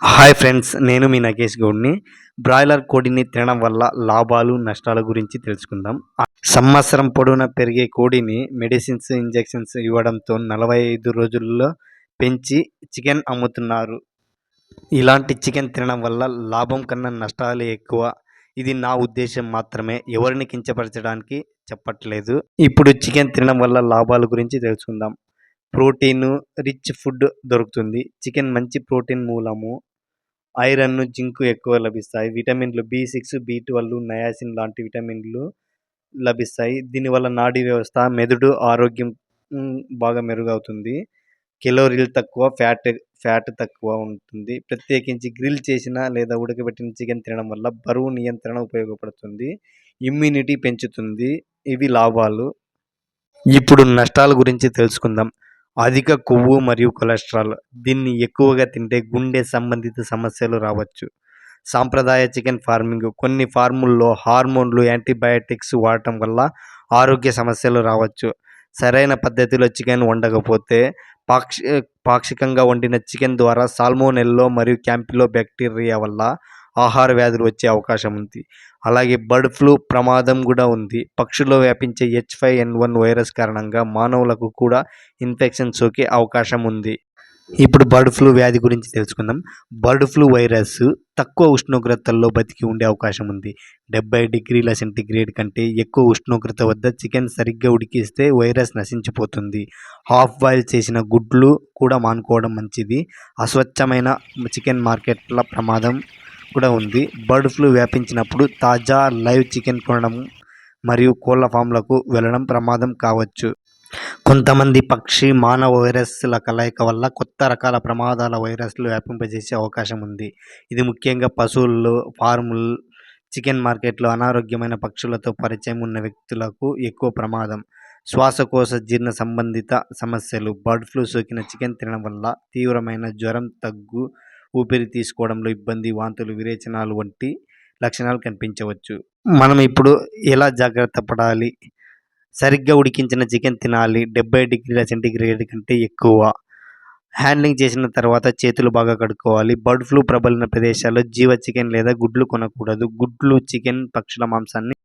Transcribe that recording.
Hi friends నేను మీ Nagesh గౌడ్ని. Broiler కోడిని తినడం వల్ల లాభాలు నష్టాల గురించి తెలుసుకుందాం. సంవత్సరం పొడవునా పెరిగే కోడిని మెడిసిన్స్ ఇంజెక్షన్స్ ఇవ్వడంతో నలభై ఐదు రోజుల్లో పెంచి చికెన్ అమ్ముతున్నారు. ఇలాంటి చికెన్ తినడం వల్ల లాభం కన్నా నష్టాలు ఎక్కువ. ఇది నా ఉద్దేశం మాత్రమే. ఎవరిని కించపరచడానికి చెప్పట్లేదు. ఇప్పుడు చికెన్ తినడం వల్ల లాభాల గురించి తెలుసుకుందాం. ప్రోటీన్ రిచ్ ఫుడ్ దొరుకుతుంది. చికెన్ మంచి ప్రోటీన్ మూలము. ఐరన్ జింక్ ఎక్కువ లభిస్తాయి. విటమిన్లు B six B twelve niacin లాంటి విటమిన్లు లభిస్తాయి. దీనివల్ల నాడీ వ్యవస్థ మెదడు ఆరోగ్యం బాగా మెరుగవుతుంది. కెలోరీలు తక్కువ ఫ్యాట్ ఫ్యాట్ తక్కువ ఉంటుంది. ప్రత్యేకించి గ్రిల్ చేసిన లేదా ఉడకబెట్టిన చికెన్ తినడం వల్ల బరువు నియంత్రణ ఉపయోగపడుతుంది. ఇమ్యూనిటీ పెంచుతుంది. ఇవి లాభాలు. ఇప్పుడు నష్టాల గురించి తెలుసుకుందాం. అధిక కొవ్వు మరియు కొలెస్ట్రాల్. దీన్ని ఎక్కువగా తింటే గుండె సంబంధిత సమస్యలు రావచ్చు. సాంప్రదాయ చికెన్ ఫార్మింగ్. కొన్ని ఫార్ముల్లో హార్మోన్లు యాంటీబయాటిక్స్ వాడటం వల్ల ఆరోగ్య సమస్యలు రావచ్చు. సరైన పద్ధతిలో చికెన్ వండకపోతే పాక్షి పాక్షికంగా వండిన చికెన్ ద్వారా సాల్మోనెల్లో మరియు క్యాంపిలో బ్యాక్టీరియా వల్ల ఆహార వ్యాధులు వచ్చే అవకాశం ఉంది. అలాగే బర్డ్ ఫ్లూ ప్రమాదం కూడా ఉంది. పక్షుల్లో వ్యాపించే H five N one virus కారణంగా మానవులకు కూడా ఇన్ఫెక్షన్ సోకే అవకాశం ఉంది. ఇప్పుడు బర్డ్ ఫ్లూ వ్యాధి గురించి తెలుసుకుందాం. బర్డ్ ఫ్లూ వైరస్ తక్కువ ఉష్ణోగ్రతల్లో బతికి ఉండే అవకాశం ఉంది. డెబ్బై డిగ్రీల సెంటీగ్రేడ్ కంటే ఎక్కువ ఉష్ణోగ్రత వద్ద చికెన్ సరిగ్గా ఉడికిస్తే వైరస్ నశించిపోతుంది. హాఫ్ బాయిల్ చేసిన గుడ్లు కూడా మానుకోవడం మంచిది. అస్వచ్ఛమైన చికెన్ మార్కెట్ల ప్రమాదం కూడా ఉంది. బర్డ్ ఫ్లూ వ్యాపించినప్పుడు తాజా లైవ్ చికెన్ కొనడం మరియు కోళ్ళ ఫామ్లకు వెళ్ళడం ప్రమాదం కావచ్చు. కొంతమంది పక్షి మానవ వైరస్ల కలయిక వల్ల కొత్త రకాల ప్రమాదాల వైరస్లు వ్యాపింపజేసే అవకాశం ఉంది. ఇది ముఖ్యంగా పశువుల్లో ఫార్ముల్ చికెన్ మార్కెట్లో అనారోగ్యమైన పక్షులతో పరిచయం ఉన్న వ్యక్తులకు ఎక్కువ ప్రమాదం. శ్వాసకోశ జీర్ణ సంబంధిత సమస్యలు బర్డ్ ఫ్లూ సోకిన చికెన్ తినడం వల్ల తీవ్రమైన జ్వరం దగ్గు ఊపిరి తీసుకోవడంలో ఇబ్బంది వాంతులు విరేచనాలు వంటి లక్షణాలు కనిపించవచ్చు. మనం ఇప్పుడు ఎలా జాగ్రత్త పడాలి? సరిగ్గా ఉడికించిన చికెన్ తినాలి. డెబ్బై డిగ్రీల సెంటీగ్రేడ్ కంటే ఎక్కువ. హ్యాండ్లింగ్ చేసిన తర్వాత చేతులు బాగా కడుక్కోవాలి. బర్డ్ ఫ్లూ ప్రబలిన ప్రదేశాల్లో జీవ చికెన్ లేదా గుడ్లు కొనకూడదు. గుడ్లు చికెన్ పక్షుల మాంసాన్ని